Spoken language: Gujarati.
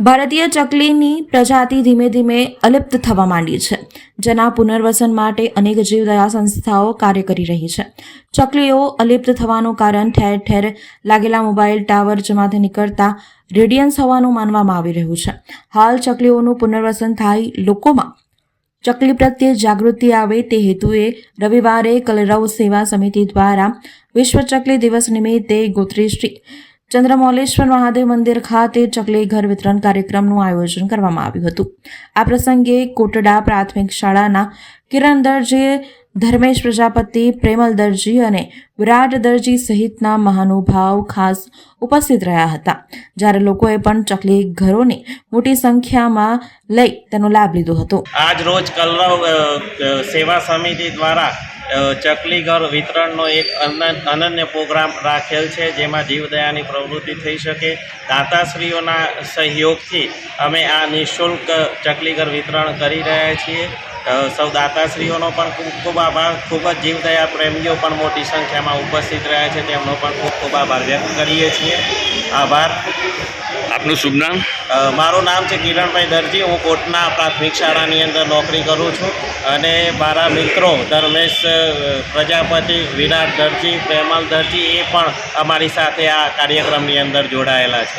ભારતીય ચકલીની પ્રજાતિ ધીમે ધીમે અલિપ્ત થવા માંડી છે. જેના પુનર્વસન માટે અનેક જીવદયા સંસ્થાઓ કાર્ય કરી રહી છે. ચકલીઓ અલિપ્ત થવાનું કારણ ઠેર ઠેર લાગેલા મોબાઈલ ટાવર જેમાંથી નીકળતા રેડિયન્સ હોવાનું માનવામાં આવી રહ્યું છે. હાલ ચકલીઓનું પુનર્વસન થાય લોકોમાં ચકલી પ્રત્યે જાગૃતિ આવે તે હેતુએ રવિવારે કલરવ સેવા સમિતિ દ્વારા વિશ્વ ચકલી દિવસ નિમિત્તે ગોત્રી શ્રી ચંદ્રમૌલેશ્વર મહાદેવ મંદિર ખાતે ચકલી ઘર વિતરણ કાર્યક્રમનું આયોજન કરવામાં આવ્યું હતું. આ પ્રસંગે કોટડા પ્રાથમિક શાળાના કિરણ દરજી, ધર્મેશ પ્રજાપતિ, પ્રેમલ દરજી અને વિરાટ દરજી સહિતના મહાનુભાવ ખાસ ઉપસ્થિત રહ્યા હતા. જ્યારે લોકોએ પણ ચકલી ઘરોને મોટી સંખ્યામાં લઈ તેનો લાભ લીધો હતો. આજ રોજ કલરવ સેવા સમિતિ દ્વારા અ, ચકલી ઘર વિતરણનો એક અનન- અનન્ય પ્રોગ્રામ રાખેલ છે જેમાં જીવદયાની પ્રવૃત્તિ થઈ શકે. દાતાશ્રીઓના સહયોગથી અમે આ નિઃશુલ્ક ચકલી ઘર વિતરણ કરી રહ્યા છીએ. સૌ દાતાશ્રીઓનો પણ ખૂબ ખૂબ આભાર. ખૂબ જ જીવદયા પ્રેમીઓ પણ મોટી સંખ્યામાં ઉપસ્થિત રહ્યા છે. તેમનો પણ ખૂબ ખૂબ આભાર વ્યક્ત કરીએ છીએ. આભાર. આપનું શુભ નામ? મારું નામ છે કિરણભાઈ દરજી. હું કોટના પ્રાથમિક શાળાની અંદર નોકરી કરું છું અને મારા મિત્રો ધર્મેશ પ્રજાપતિ, વિરાટ દરજી, પ્રેમલ દરજી એ પણ અમારી સાથે આ કાર્યક્રમની અંદર જોડાયેલા છે.